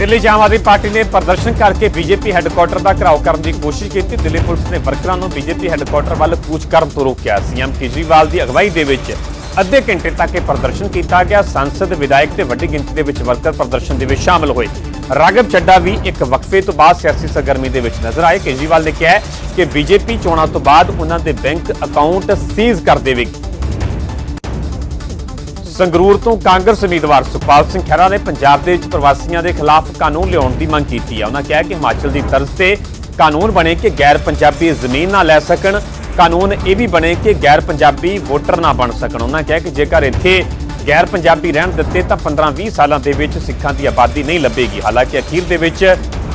ਦਿੱਲੀ 'ਚ ਆਮ ਆਦਮੀ ਪਾਰਟੀ ਨੇ ਪ੍ਰਦਰਸ਼ਨ ਕਰਕੇ ਬੀਜੇਪੀ ਹੈੱਡਕੁਆਟਰ ਦਾ ਘਿਰਾਓ ਕਰਨ ਦੀ ਕੋਸ਼ਿਸ਼ ਕੀਤੀ। ਦਿੱਲੀ ਪੁਲਿਸ ਨੇ ਵਰਕਰਾਂ ਨੂੰ ਬੀਜੇਪੀ ਹੈੱਡਕੁਆਟਰ ਵੱਲ ਕੂਚ ਕਰਨ ਤੋਂ ਰੋਕਿਆ। ਸੀਐਮ ਕੇਜਰੀਵਾਲ ਦੀ ਅਗਵਾਈ ਦੇ ਵਿੱਚ ਅੱਧੇ ਘੰਟੇ ਤੱਕ ਇਹ ਪ੍ਰਦਰਸ਼ਨ ਕੀਤਾ ਗਿਆ। ਸੰਸਦ ਵਿਧਾਇਕ ਤੇ ਵੱਡੀ ਗਿਣਤੀ ਦੇ ਵਿੱਚ ਵਰਕਰ ਪ੍ਰਦਰਸ਼ਨ ਦੇ ਵਿੱਚ ਸ਼ਾਮਲ ਹੋਏ। ਰਾਘਵ ਚੱਡਾ ਵੀ ਇੱਕ ਵਕਫੇ ਤੋਂ ਬਾਅਦ ਸਿਆਸੀ ਸਰਗਰਮੀ ਦੇ ਵਿੱਚ ਨਜ਼ਰ ਆਏ। ਕੇਜਰੀਵਾਲ ਨੇ ਕਿਹਾ ਹੈ ਕਿ ਬੀਜੇਪੀ ਚੋਣਾਂ ਤੋਂ ਬਾਅਦ ਉਹਨਾਂ ਦੇ ਬੈਂਕ ਅਕਾਊਂਟ ਸੀਜ਼ ਕਰ ਦੇਵੇਗੀ। ਸੰਗਰੂਰ ਤੋਂ ਕਾਂਗਰਸ ਉਮੀਦਵਾਰ ਸੁਖਪਾਲ ਸਿੰਘ ਖਹਿਰਾ ਨੇ ਪੰਜਾਬ ਦੇ ਵਿੱਚ ਪ੍ਰਵਾਸੀਆਂ ਦੇ ਖਿਲਾਫ ਕਾਨੂੰਨ ਲਿਆਉਣ ਦੀ ਮੰਗ ਕੀਤੀ ਹੈ ਉਹਨਾਂ ਕਿਹਾ ਕਿ ਹਿਮਾਚਲ ਦੀ ਤਰਜ਼ ਤੇ ਕਾਨੂੰਨ ਬਣੇ ਕਿ ਗੈਰ ਪੰਜਾਬੀ ਜ਼ਮੀਨ ਨਾ ਲੈ ਸਕਣ। ਕਾਨੂੰਨ ਇਹ ਵੀ ਬਣੇ ਕਿ ਗੈਰ ਪੰਜਾਬੀ ਵੋਟਰ ਨਾ ਬਣ ਸਕਣ। ਉਹਨਾਂ ਕਿਹਾ ਕਿ ਜੇਕਰ ਇੱਥੇ ਗੈਰ ਪੰਜਾਬੀ ਰਹਿਣ ਦਿੱਤੇ ਤਾਂ 15-20 ਸਾਲਾਂ ਦੇ ਵਿੱਚ ਸਿੱਖਾਂ ਦੀ ਆਬਾਦੀ ਨਹੀਂ ਲੱਭੇਗੀ। ਹਾਲਾਂਕਿ ਅਖੀਰ ਦੇ ਵਿੱਚ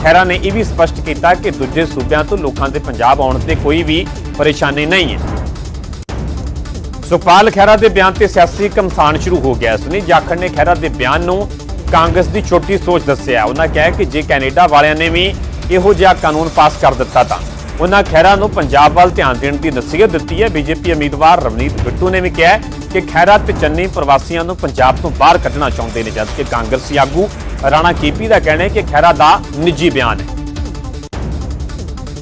ਖਹਿਰਾ ਨੇ ਇਹ ਵੀ ਸਪਸ਼ਟ ਕੀਤਾ ਕਿ ਦੂਜੇ ਸੂਬਿਆਂ ਤੋਂ ਲੋਕਾਂ ਦੇ ਪੰਜਾਬ ਆਉਣ ਤੇ ਕੋਈ ਵੀ ਪਰੇਸ਼ਾਨੀ ਨਹੀਂ ਹੈ। ਸੁਖਪਾਲ ਖਹਿਰਾ ਦੇ ਬਿਆਨ ਤੇ ਸਿਆਸੀ ਕਮਸਾਨ ਸ਼ੁਰੂ ਹੋ ਗਿਆ। ਸੁਨੀ ਜਾਖੜ ਨੇ ਖਹਿਰਾ ਦੇ ਬਿਆਨ ਨੂੰ ਕਾਂਗਰਸ ਦੀ ਛੋਟੀ ਸੋਚ ਦੱਸਿਆ। ਉਹਨਾਂ ਕਿਹਾ ਕਿ ਜੇ ਕੈਨੇਡਾ ਵਾਲਿਆਂ ਨੇ ਵੀ ਇਹੋ ਜਿਹਾ ਕਾਨੂੰਨ ਪਾਸ ਕਰ ਦਿੱਤਾ ਤਾਂ। ਉਹਨਾਂ ਖਹਿਰਾ ਨੂੰ ਪੰਜਾਬ ਵੱਲ ਧਿਆਨ ਦੇਣ ਦੀ ਨਸੀਹਤ ਦਿੱਤੀ ਹੈ। ਬੀਜੇਪੀ ਉਮੀਦਵਾਰ ਰਵਨੀਤ ਬਿੱਟੂ ਨੇ ਵੀ ਕਿਹਾ ਕਿ ਖਹਿਰਾ ਤੇ ਚੰਨੀ ਪ੍ਰਵਾਸੀਆਂ ਨੂੰ ਪੰਜਾਬ ਤੋਂ ਬਾਹਰ ਕੱਢਣਾ ਚਾਹੁੰਦੇ ਨੇ, ਜਦਕਿ ਕਾਂਗਰਸੀ ਆਗੂ ਰਾਣਾ ਕੀਪੀ ਦਾ ਕਹਿਣਾ ਹੈ ਕਿ ਖਹਿਰਾ ਦਾ ਨਿੱਜੀ ਬਿਆਨ ਹੈ।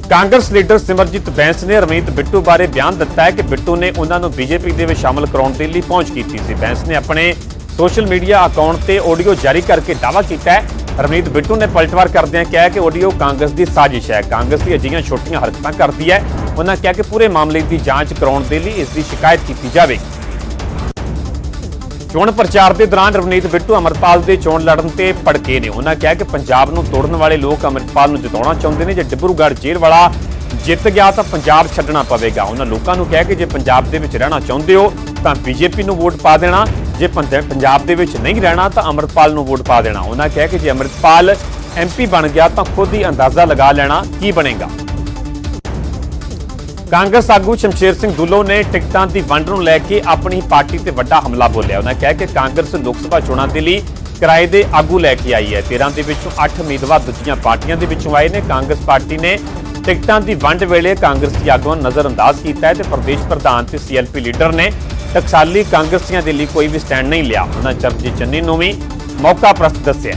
ਕਾਂਗਰਸ ਲੀਡਰ ਸਿਮਰਜੀਤ ਬੈਂਸ ਨੇ ਰਮਨੀਤ ਬਿੱਟੂ ਬਾਰੇ ਬਿਆਨ ਦਿੱਤਾ ਹੈ ਕਿ ਬਿੱਟੂ ਨੇ ਉਹਨਾਂ ਨੂੰ ਬੀਜੇਪੀ ਦੇ ਵਿੱਚ ਸ਼ਾਮਲ ਕਰਾਉਣ ਦੇ ਲਈ ਪਹੁੰਚ ਕੀਤੀ ਸੀ। ਬੈਂਸ ਨੇ ਆਪਣੇ ਸੋਸ਼ਲ ਮੀਡੀਆ ਅਕਾਊਂਟ ਤੇ ਆਡੀਓ ਜਾਰੀ ਕਰਕੇ ਦਾਅਵਾ ਕੀਤਾ ਹੈ। ਰਮਨੀਤ ਬਿੱਟੂ ਨੇ ਪਲਟਵਾਰ ਕਰਦਿਆਂ ਕਿਹਾ ਕਿ ਆਡੀਓ ਕਾਂਗਰਸ ਦੀ ਸਾਜ਼ਿਸ਼ ਹੈ। ਕਾਂਗਰਸ ਦੀ ਅਜਿਹੀਆਂ ਛੋਟੀਆਂ ਹਰਕਤਾਂ ਕਰਦੀ ਹੈ। ਉਹਨਾਂ ਕਿਹਾ ਕਿ ਪੂਰੇ ਮਾਮਲੇ ਦੀ ਜਾਂਚ ਕਰਾਉਣ ਦੇ ਲਈ ਇਸ ਦੀ ਸ਼ਿਕਾਇਤ ਕੀਤੀ ਜਾਵੇਗੀ ਚੋਣ ਪ੍ਰਚਾਰ ਦੇ ਦੌਰਾਨ ਰਵਨੀਤ ਬਿੱਟੂ ਅਮਰਪਾਲ ਦੇ ਚੋਣ ਲੜਨ ਤੇ ਭੜਕੇ ਨੇ। ਉਹਨਾਂ ਕਿਹਾ ਕਿ ਪੰਜਾਬ ਨੂੰ ਤੋੜਨ ਵਾਲੇ ਲੋਕ ਅਮਰਪਾਲ ਨੂੰ ਜਿਤਾਉਣਾ ਚਾਹੁੰਦੇ ਨੇ। ਜੇ ਡਿਬਰੂਗੜ੍ਹ ਜੇਲ੍ਹ ਵਾਲਾ ਜਿੱਤ ਗਿਆ ਤਾਂ ਪੰਜਾਬ ਛੱਡਣਾ ਪਵੇਗਾ। ਉਹਨਾਂ ਲੋਕਾਂ ਨੂੰ ਕਿਹਾ ਕਿ ਜੇ ਪੰਜਾਬ ਦੇ ਵਿੱਚ ਰਹਿਣਾ ਚਾਹੁੰਦੇ ਹੋ ਤਾਂ ਬੀਜੇਪੀ ਨੂੰ ਵੋਟ ਪਾ ਦੇਣਾ। ਜੇ ਪੰਜਾਬ ਦੇ ਵਿੱਚ ਨਹੀਂ ਰਹਿਣਾ ਤਾਂ ਅਮਰਪਾਲ ਨੂੰ ਵੋਟ ਪਾ ਦੇਣਾ। ਉਹਨਾਂ ਕਿਹਾ ਕਿ ਜੇ ਅਮਰਪਾਲ ਐਮਪੀ ਬਣ ਗਿਆ ਤਾਂ ਖੁਦ ਹੀ ਅੰਦਾਜ਼ਾ ਲਗਾ ਲੈਣਾ ਕੀ ਬਣੇਗਾ। ਕਾਂਗਰਸ ਆਗੂ ਸ਼ਮਸ਼ੇਰ ਸਿੰਘ ਦੁੱਲੋ ਨੇ ਟਿਕਟਾਂ ਦੀ ਵੰਡ ਨੂੰ ਲੈ ਕੇ ਆਪਣੀ ਪਾਰਟੀ ਤੇ ਵੱਡਾ ਹਮਲਾ ਬੋਲਿਆ। ਉਹਨਾਂ ਕਿਹਾ ਕਿ ਕਾਂਗਰਸ ਲੋਕ ਸਭਾ ਚੋਣਾਂ ਦੇ ਲਈ ਕਿਰਾਏ ਦੇ ਆਗੂ ਲੈ ਕੇ ਆਈ ਹੈ। 13 ਦੇ ਵਿੱਚੋਂ 8 ਉਮੀਦਵਾਰ ਦੂਜੀਆਂ ਪਾਰਟੀਆਂ ਦੇ ਵਿੱਚੋਂ ਆਏ ਨੇ। ਕਾਂਗਰਸ ਪਾਰਟੀ ਨੇ ਟਿਕਟਾਂ ਦੀ ਵੰਡ ਵੇਲੇ ਕਾਂਗਰਸੀ ਆਗੂਆਂ ਨੂੰ ਨਜ਼ਰਅੰਦਾਜ਼ ਕੀਤਾ ਹੈ ਤੇ ਪ੍ਰਦੇਸ਼ ਪ੍ਰਧਾਨ ਤੇ ਸੀਐਲਪੀ ਲੀਡਰ ਨੇ ਟਕਸਾਲੀ ਕਾਂਗਰਸੀਆਂ ਦੇ ਲਈ ਕੋਈ ਵੀ ਸਟੈਂਡ ਨਹੀਂ ਲਿਆ। ਉਹਨਾਂ ਚਰਨਜੀਤ ਚੰਨੀ ਨੂੰ ਵੀ ਮੌਕਾ ਪ੍ਰਸਤ ਦੱਸਿਆ।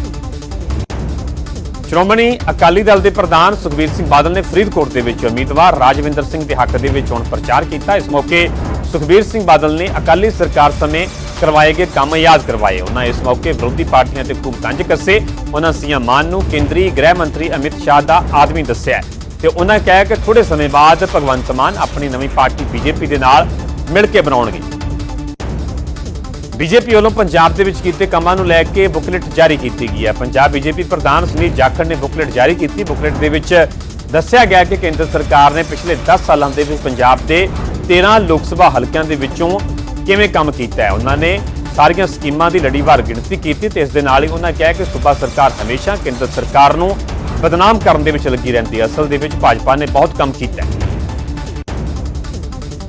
ਸ਼੍ਰੋਮਣੀ ਅਕਾਲੀ ਦਲ ਦੇ ਪ੍ਰਧਾਨ ਸੁਖਬੀਰ ਸਿੰਘ ਬਾਦਲ ਨੇ ਫਰੀਦਕੋਟ ਦੇ ਵਿੱਚ ਉਮੀਦਵਾਰ ਰਾਜਵਿੰਦਰ ਸਿੰਘ ਦੇ ਹੱਕ ਦੇ ਵਿੱਚ ਚੋਣ ਪ੍ਰਚਾਰ ਕੀਤਾ। ਇਸ ਮੌਕੇ ਸੁਖਬੀਰ ਸਿੰਘ ਬਾਦਲ ਨੇ ਅਕਾਲੀ ਸਰਕਾਰ ਸਮੇਂ ਕਰਵਾਏ ਗਏ ਕੰਮ ਯਾਦ ਕਰਵਾਏ। ਉਹਨਾਂ ਇਸ ਮੌਕੇ ਵਿਰੋਧੀ ਪਾਰਟੀਆਂ ਤੇ ਖੂਬ ਤੰਜ ਕੱਸੇ। ਉਹਨਾਂ ਸੀਐਮ ਮਾਨ ਨੂੰ ਕੇਂਦਰੀ ਗ੍ਰਹਿ ਮੰਤਰੀ ਅਮਿਤ ਸ਼ਾਹ ਦਾ ਆਦਮੀ ਦੱਸਿਆ। ਹੈ ਤੇ ਉਹਨਾਂ ਕਿਹਾ ਕਿ ਥੋੜੇ ਸਮੇਂ ਬਾਅਦ ਭਗਵੰਤ ਮਾਨ ਆਪਣੀ ਨਵੀਂ ਪਾਰਟੀ ਬੀਜੇਪੀ ਦੇ ਨਾਲ ਮਿਲ ਕੇ ਬਣਾਉਣਗੇ। ਬੀਜੇਪੀ ਵੱਲੋਂ ਪੰਜਾਬ ਦੇ ਵਿੱਚ ਕੀਤੇ ਕੰਮਾਂ ਨੂੰ ਲੈ ਕੇ ਬੁਕਲੇਟ ਜਾਰੀ ਕੀਤੀ ਗਈ ਹੈ। ਪੰਜਾਬ ਬੀਜੇਪੀ ਪ੍ਰਧਾਨ ਸੁਨੀਲ ਜਾਖੜ ਨੇ ਬੁਕਲੇਟ ਜਾਰੀ ਕੀਤੀ। ਬੁਕਲੇਟ ਦੇ ਵਿੱਚ ਦੱਸਿਆ ਗਿਆ ਕਿ ਕੇਂਦਰ ਸਰਕਾਰ ਨੇ ਪਿਛਲੇ 10 ਸਾਲਾਂ ਦੇ ਵਿੱਚ ਪੰਜਾਬ ਦੇ 13 ਲੋਕ ਸਭਾ ਹਲਕਿਆਂ ਦੇ ਵਿੱਚੋਂ ਕਿਵੇਂ ਕੰਮ ਕੀਤਾ ਹੈ? ਉਹਨਾਂ ਨੇ ਸਾਰੀਆਂ ਸਕੀਮਾਂ ਦੀ ਲੜੀਵਾਰ ਗਿਣਤੀ ਕੀਤੀ ਤੇ ਇਸ ਦੇ ਨਾਲ ਹੀ ਉਹਨਾਂ ਕਿਹਾ ਕਿ ਸੂਬਾ ਸਰਕਾਰ ਹਮੇਸ਼ਾ ਕੇਂਦਰ ਸਰਕਾਰ ਨੂੰ ਬਦਨਾਮ ਕਰਨ ਦੇ ਵਿੱਚ ਲੱਗੀ ਰਹਿੰਦੀ ਹੈ। ਅਸਲ ਦੇ ਵਿੱਚ ਭਾਜਪਾ ਨੇ ਬਹੁਤ ਕੰਮ ਕੀਤਾ ਹੈ।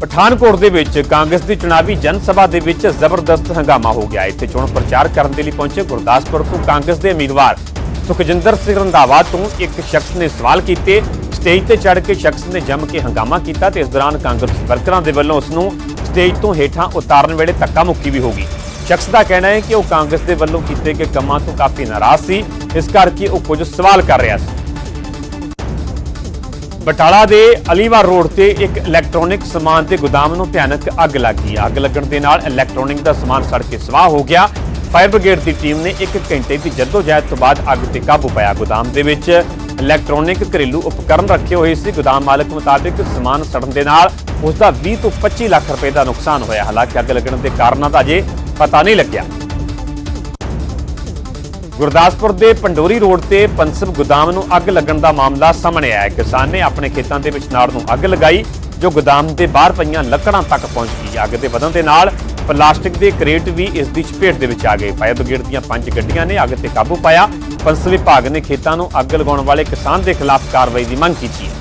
ਪਠਾਨਕੋਟ ਦੇ ਵਿੱਚ ਕਾਂਗਰਸ ਦੀ ਚੁਣਾਵੀ ਜਨ ਸਭਾ ਦੇ ਵਿੱਚ ਜ਼ਬਰਦਸਤ ਹੰਗਾਮਾ ਹੋ ਗਿਆ। ਇੱਥੇ ਚੋਣ ਪ੍ਰਚਾਰ ਕਰਨ ਦੇ ਲਈ ਪਹੁੰਚੇ ਗੁਰਦਾਸਪੁਰ ਤੋਂ ਕਾਂਗਰਸ ਦੇ ਉਮੀਦਵਾਰ ਸੁਖਜਿੰਦਰ ਸਿੰਘ ਰੰਧਾਵਾ ਤੋਂ ਇੱਕ ਸ਼ਖਸ ਨੇ ਸਵਾਲ ਕੀਤੇ। ਸਟੇਜ ਤੇ ਚੜ੍ਹ ਕੇ ਸ਼ਖਸ ਨੇ ਜੰਮ ਕੇ ਹੰਗਾਮਾ ਕੀਤਾ ਤੇ ਇਸ ਦੌਰਾਨ ਕਾਂਗਰਸ ਵਰਕਰਾਂ ਦੇ ਵੱਲੋਂ ਉਸ ਨੂੰ ਸਟੇਜ ਤੋਂ ਹੇਠਾਂ ਉਤਾਰਨ ਵੇਲੇ ਧੱਕਾ ਮੁੱਕੀ ਵੀ ਹੋ ਗਈ। ਸ਼ਖਸ ਦਾ ਕਹਿਣਾ ਹੈ ਕਿ ਉਹ ਕਾਂਗਰਸ ਦੇ ਵੱਲੋਂ ਕੀਤੇ ਗਏ ਕੰਮਾਂ ਤੋਂ ਕਾਫੀ ਨਾਰਾਜ਼ ਸੀ। ਇਸ ਕਰਕੇ ਉਹ ਕੁਝ ਸਵਾਲ ਕਰ ਰਿਹਾ ਸੀ। ਬਟਾਲਾ ਦੇ ਅਲੀਵਾਰ ਰੋਡ ਤੇ ਇੱਕ ਇਲੈਕਟ੍ਰੋਨਿਕ ਸਮਾਨ ਤੇ ਗੋਦਾਮ ਨੂੰ ਭਿਆਨਕ ਅੱਗ ਲੱਗ ਗਈ। ਅੱਗ ਲੱਗਣ ਦੇ ਨਾਲ ਇਲੈਕਟ੍ਰੋਨਿਕ ਦਾ ਸਮਾਨ ਸੜ ਕੇ ਸਵਾਹ ਹੋ ਗਿਆ। ਫਾਇਰ ਬ੍ਰਿਗੇਡ ਦੀ ਟੀਮ ਨੇ ਇੱਕ ਘੰਟੇ ਦੀ ਜਦੋਜਹਿਦ ਤੋਂ ਬਾਅਦ ਅੱਗ ਤੇ ਕਾਬੂ ਪਾਇਆ। ਗੋਦਾਮ ਦੇ ਵਿੱਚ ਇਲੈਕਟ੍ਰੋਨਿਕ ਘਰੇਲੂ ਉਪਕਰਨ ਰੱਖੇ ਹੋਏ ਸੀ। ਗੋਦਾਮ ਮਾਲਕ ਮੁਤਾਬਿਕ ਸਮਾਨ ਸੜਨ ਦੇ ਨਾਲ ਉਸ ਦਾ 20 ਤੋਂ 25 ਲੱਖ ਰੁਪਏ ਦਾ ਨੁਕਸਾਨ ਹੋਇਆ। ਹਾਲਾਂਕਿ ਅੱਗ ਲੱਗਣ ਦੇ ਕਾਰਨਾਂ ਦਾ ਅਜੇ ਪਤਾ ਨਹੀਂ ਲੱਗਿਆ। ਗੁਰਦਾਸਪੁਰ ਦੇ ਪੰਡੋਰੀ ਰੋਡ ਤੇ ਪੰਸਬ ਗੋਦਾਮ ਨੂੰ ਅੱਗ ਲੱਗਣ ਦਾ ਮਾਮਲਾ ਸਾਹਮਣੇ ਆਇਆ। ਕਿਸਾਨ ਨੇ ਆਪਣੇ ਖੇਤਾਂ ਦੇ ਵਿੱਚ ਨਾੜ ਨੂੰ ਅੱਗ ਲਗਾਈ, ਜੋ ਗੋਦਾਮ ਦੇ ਬਾਹਰ ਪਈਆਂ ਲੱਕੜਾਂ ਤੱਕ ਪਹੁੰਚ ਗਈ। ਅੱਗ ਦੇ ਵਧਣ ਦੇ ਨਾਲ ਪਲਾਸਟਿਕ ਦੇ ਕਰੇਟ ਵੀ ਇਸ ਦੀ ਚਪੇਟ ਦੇ ਵਿੱਚ ਆ ਗਏ। ਫਾਇਰ ਬ੍ਰਿਗੇਡ ਦੀਆਂ ਪੰਜ ਗੱਡੀਆਂ ਨੇ ਅੱਗ ਤੇ ਕਾਬੂ ਪਾਇਆ। ਪੰਸ ਵਿਭਾਗ ਨੇ ਖੇਤਾਂ ਨੂੰ ਅੱਗ ਲਗਾਉਣ ਵਾਲੇ ਕਿਸਾਨ ਦੇ ਖਿਲਾਫ ਕਾਰਵਾਈ ਦੀ ਮੰਗ ਕੀਤੀ ਹੈ।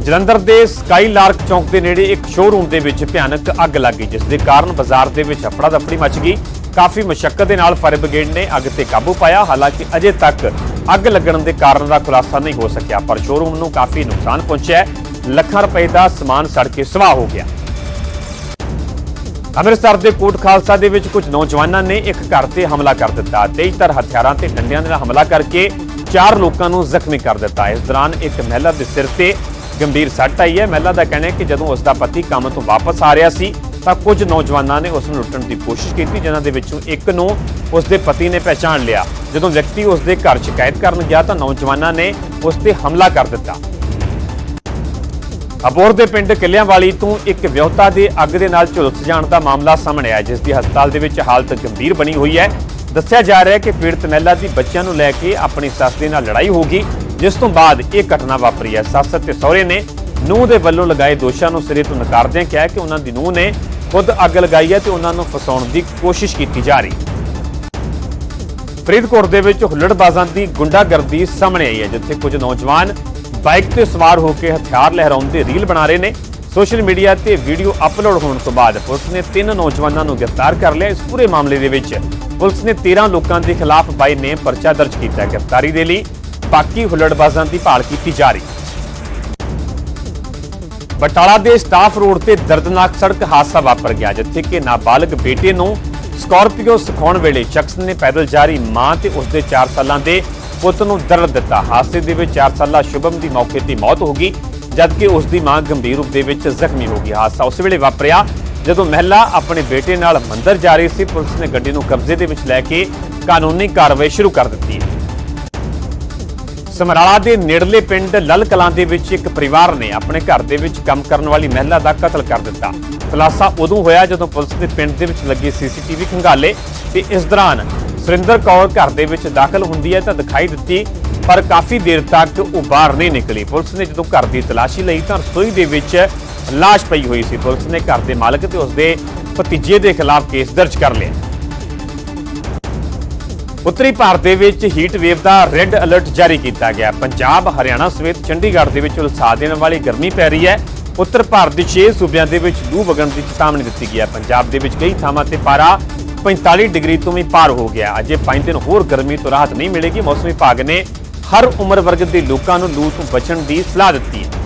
ਜਲੰਧਰ ਦੇ ਸਕਾਈ ਲਾਰਕ ਚੌਂਕ ਦੇ ਨੇੜੇ ਇੱਕ ਸ਼ੋਰੂਮ ਦੇ ਵਿੱਚ ਭਿਆਨਕ ਅੱਗ ਲੱਗ ਗਈ, ਜਿਸ ਦੇ ਕਾਰਨ ਬਾਜ਼ਾਰ ਦੇ ਵਿੱਚ ਹਫੜਾ ਦਫੜੀ ਮਚ ਗਈ। ਕਾਫੀ ਮੁਸ਼ਕਲ ਦੇ ਨਾਲ ਫਾਇਰ ਬ੍ਰਿਗੇਡ ਨੇ ਅੱਗ ਤੇ ਕਾਬੂ ਪਾਇਆ। ਹਾਲਾਂਕਿ ਅਜੇ ਤੱਕ ਅੱਗ ਲੱਗਣ ਦੇ ਕਾਰਨ ਦਾ ਖੁਲਾਸਾ ਨਹੀਂ ਹੋ ਸਕਿਆ, ਪਰ ਸ਼ੋਰੂਮ ਨੂੰ ਕਾਫੀ ਨੁਕਸਾਨ ਪਹੁੰਚਿਆ ਲੱਖਾਂ ਰੁਪਏ ਦਾ ਸਮਾਨ ਸੜ ਕੇ ਸਵਾਹ ਹੋ ਗਿਆ। ਅੰਮ੍ਰਿਤਸਰ ਦੇ ਕੋਟ ਖਾਲਸਾ ਦੇ ਵਿੱਚ ਕੁਝ ਨੌਜਵਾਨਾਂ ਨੇ ਇੱਕ ਘਰ ਤੇ ਹਮਲਾ ਕਰ ਦਿੱਤਾ ਤੇਜ਼ਧਾਰ ਹਥਿਆਰਾਂ ਤੇ ਡੰਡਿਆਂ ਦੇ ਨਾਲ ਹਮਲਾ ਕਰਕੇ ਚਾਰ ਲੋਕਾਂ ਨੂੰ ਜ਼ਖਮੀ ਕਰ ਦਿੱਤਾ। ਇਸ ਦੌਰਾਨ ਇੱਕ ਮਹਿਲਾ ਦੇ ਸਿਰ ਤੇ ਗੰਭੀਰ ਸੱਟ ਆਈ ਹੈ। ਮਹਿਲਾ ਦਾ ਕਹਿਣਾ ਹੈ ਕਿ ਜਦੋਂ ਉਸ ਦਾ ਪਤੀ ਕੰਮ ਤੋਂ ਵਾਪਸ ਆ ਰਿਹਾ ਸੀ ਤਾਂ ਕੁਝ ਨੌਜਵਾਨਾਂ ਨੇ ਉਸ ਨੂੰ ਲੁੱਟਣ ਦੀ ਕੋਸ਼ਿਸ਼ ਕੀਤੀ, ਜਿਨ੍ਹਾਂ ਦੇ ਵਿੱਚੋਂ ਇੱਕ ਨੂੰ ਉਸ ਦੇ ਪਤੀ ਨੇ ਪਹਿਚਾਣ ਲਿਆ। ਜਦੋਂ ਵਿਅਕਤੀ ਉਸ ਦੇ ਘਰ ਸ਼ਿਕਾਇਤ ਕਰਨ ਗਿਆ ਤਾਂ ਨੌਜਵਾਨਾਂ ਨੇ ਉਸ ਤੇ ਹਮਲਾ ਕਰ ਦਿੱਤਾ। ਅਬੋਰ ਦੇ ਪਿੰਡ ਕਿੱਲਿਆਂਵਾਲੀ ਤੋਂ ਇੱਕ ਵਿਆਹੁਤਾ ਦੇ ਅੱਗ ਦੇ ਨਾਲ ਝੁਲਸ ਜਾਣ ਦਾ ਮਾਮਲਾ ਸਾਹਮਣੇ ਆਇਆ, ਜਿਸ ਦੀ ਹਸਪਤਾਲ ਦੇ ਵਿੱਚ ਹਾਲਤ ਗੰਭੀਰ ਬਣੀ ਹੋਈ ਹੈ। ਦੱਸਿਆ ਜਾ ਰਿਹਾ ਹੈ ਕਿ ਪੀੜਤ ਮਹਿਲਾ ਦੀ ਬੱਚਿਆਂ ਨੂੰ ਲੈ ਕੇ ਆਪਣੀ ਸੱਸ ਦੇ ਨਾਲ ਲੜਾਈ ਹੋ ਗਈ, ਜਿਸ ਤੋਂ ਬਾਅਦ ਇਹ ਘਟਨਾ ਵਾਪਰੀ ਹੈ। ਸੱਸ ਅਤੇ ਸਹੁਰੇ ਨੇ ਨੂੰਹ ਦੇ ਵੱਲੋਂ ਲਗਾਏ ਦੋਸ਼ਾਂ ਨੂੰ ਸਿਰੇ ਤੋਂ ਨਕਾਰਦਿਆਂ ਕਿਹਾ ਕਿ ਉਹਨਾਂ ਦੀ ਨੂੰਹ ਨੇ ਖੁਦ ਅੱਗ ਲਗਾਈ ਹੈ ਤੇ ਉਹਨਾਂ ਨੂੰ ਫਸਾਉਣ ਦੀ ਕੋਸ਼ਿਸ਼ ਕੀਤੀ ਜਾ ਰਹੀ। ਫਰੀਦਕੋਟ ਦੇ ਵਿੱਚ ਹੁੱਲੜਬਾਜ਼ਾਂ ਦੀ ਗੁੰਡਾਗਰਦੀ ਸਾਹਮਣੇ ਆਈ ਹੈ, ਜਿੱਥੇ ਕੁਝ ਨੌਜਵਾਨ ਬਾਈਕ ਤੇ ਸਵਾਰ ਹੋ ਕੇ ਹਥਿਆਰ ਲਹਿਰਾਉਂਦੇ ਰੀਲ ਬਣਾ ਰਹੇ ਨੇ। ਸੋਸ਼ਲ ਮੀਡੀਆ ਤੇ ਵੀਡੀਓ ਅਪਲੋਡ ਹੋਣ ਤੋਂ ਬਾਅਦ ਪੁਲਿਸ ਨੇ ਤਿੰਨ ਨੌਜਵਾਨਾਂ ਨੂੰ ਗ੍ਰਿਫਤਾਰ ਕਰ ਲਿਆ। ਇਸ ਪੂਰੇ ਮਾਮਲੇ ਦੇ ਵਿੱਚ ਪੁਲਿਸ ਨੇ 13 ਲੋਕਾਂ ਦੇ ਖਿਲਾਫ ਬਾਈ ਨੇ ਪਰਚਾ ਦਰਜ ਕੀਤਾ ਗ੍ਰਿਫਤਾਰੀ ਦੇ ਲਈ ਬਾਕੀ ਹੁੱਲੜਬਾਜ਼ਾਂ ਦੀ ਭਾਲ ਕੀਤੀ ਜਾ ਰਹੀ। ਬਟਾਲਾ ਦੇ ਸਟਾਫ ਰੋਡ ਤੇ ਦਰਦਨਾਕ ਸੜਕ ਹਾਦਸਾ ਵਾਪਰ ਗਿਆ, ਜਿੱਥੇ ਕਿ ਨਾਬਾਲਗ ਬੇਟੇ ਨੂੰ ਸਕਾਰਪੀਓ ਸਿਖਾਉਣ ਵੇਲੇ ਸ਼ਖਸ ਨੇ ਪੈਦਲ ਜਾ ਰਹੀ ਮਾਂ ਤੇ ਉਸਦੇ 4 ਸਾਲਾਂ ਦੇ ਪੁੱਤ ਨੂੰ ਦਰਦ ਦਿੱਤਾ। ਹਾਦਸੇ ਦੇ ਵਿੱਚ 4 ਸਾਲਾ ਸ਼ੁਭਮ ਦੀ ਮੌਕੇ ਤੇ ਮੌਤ ਹੋ ਗਈ, ਜਦਕਿ ਉਸ ਦੀ ਮਾਂ ਗੰਭੀਰ ਰੂਪ ਦੇ ਵਿੱਚ ਜ਼ਖਮੀ ਹੋ ਗਈ। ਹਾਦਸਾ ਉਸ ਵੇਲੇ ਵਾਪਰਿਆ ਜਦੋਂ ਮਹਿਲਾ ਆਪਣੇ ਬੇਟੇ ਨਾਲ ਮੰਦਰ ਜਾ ਰਹੀ ਸੀ, ਪੁਲਿਸ ਨੇ ਗੱਡੀ ਨੂੰ ਕਬਜ਼ੇ ਦੇ ਵਿੱਚ ਲੈ ਕੇ ਕਾਨੂੰਨੀ ਕਾਰਵਾਈ ਸ਼ੁਰੂ ਕਰ ਦਿੱਤੀ ਹੈ। ਸਮਰਾਲਾ ਦੇ ਨੇੜਲੇ ਪਿੰਡ ਲਲ ਕਲਾਂ ਦੇ ਵਿੱਚ ਇੱਕ ਪਰਿਵਾਰ ਨੇ ਆਪਣੇ ਘਰ ਦੇ ਵਿੱਚ ਕੰਮ ਕਰਨ ਵਾਲੀ ਮਹਿਲਾ ਦਾ ਕਤਲ ਕਰ ਦਿੱਤਾ। ਖੁਲਾਸਾ ਉਦੋਂ ਹੋਇਆ ਜਦੋਂ ਪੁਲਿਸ ਨੇ ਪਿੰਡ ਦੇ ਵਿੱਚ ਲੱਗੇ ਸੀਸੀਟੀਵੀ ਖੰਗਾਲੇ ਤੇ ਇਸ ਦੌਰਾਨ ਸੁਰਿੰਦਰ ਕੌਰ ਘਰ ਦੇ ਵਿੱਚ ਦਾਖਲ ਹੁੰਦੀ ਹੈ ਤਾਂ ਦਿਖਾਈ ਦਿੱਤੀ, ਪਰ ਕਾਫੀ ਦੇਰ ਤੱਕ ਉਹ ਬਾਹਰ ਨਹੀਂ ਨਿਕਲੀ। ਪੁਲਿਸ ਨੇ ਜਦੋਂ ਘਰ ਦੀ ਤਲਾਸ਼ੀ ਲਈ ਤਾਂ ਰਸੋਈ ਦੇ ਵਿੱਚ ਲਾਸ਼ ਪਈ ਹੋਈ ਸੀ। ਪੁਲਿਸ ਨੇ ਘਰ ਦੇ ਮਾਲਕ ਤੇ ਉਸਦੇ ਭਤੀਜੇ ਦੇ ਖਿਲਾਫ ਕੇਸ ਦਰਜ ਕਰ ਲਿਆ। ਉੱਤਰੀ ਭਾਰਤ ਦੇ ਵਿੱਚ ਹੀਟ ਵੇਵ ਦਾ ਰੈੱਡ ਅਲਰਟ ਜਾਰੀ ਕੀਤਾ ਗਿਆ। ਪੰਜਾਬ, ਹਰਿਆਣਾ ਸਮੇਤ ਚੰਡੀਗੜ੍ਹ ਦੇ ਵਿੱਚ ਉਲਸਾ ਦੇਣ ਵਾਲੀ ਗਰਮੀ ਪੈ ਰਹੀ ਹੈ। ਉੱਤਰ ਭਾਰਤ ਦੇ 6 ਸੂਬਿਆਂ ਦੇ ਵਿੱਚ ਲੂ ਵਗਣ ਦੀ ਚੇਤਾਵਨੀ ਦਿੱਤੀ ਗਈ ਹੈ। ਪੰਜਾਬ ਦੇ ਵਿੱਚ ਕਈ ਥਾਵਾਂ ਤੇ ਪਾਰਾ 45 ਡਿਗਰੀ ਤੋਂ ਵੀ ਪਾਰ ਹੋ ਗਿਆ। ਅਜੇ 5 ਦਿਨ ਹੋਰ ਗਰਮੀ ਤੋਂ ਰਾਹਤ ਨਹੀਂ ਮਿਲੇਗੀ। ਮੌਸਮ ਵਿਭਾਗ ਨੇ ਹਰ ਉਮਰ ਵਰਗ ਦੇ ਲੋਕਾਂ ਨੂੰ ਲੂ ਤੋਂ ਬਚਣ ਦੀ ਸਲਾਹ ਦਿੱਤੀ ਹੈ।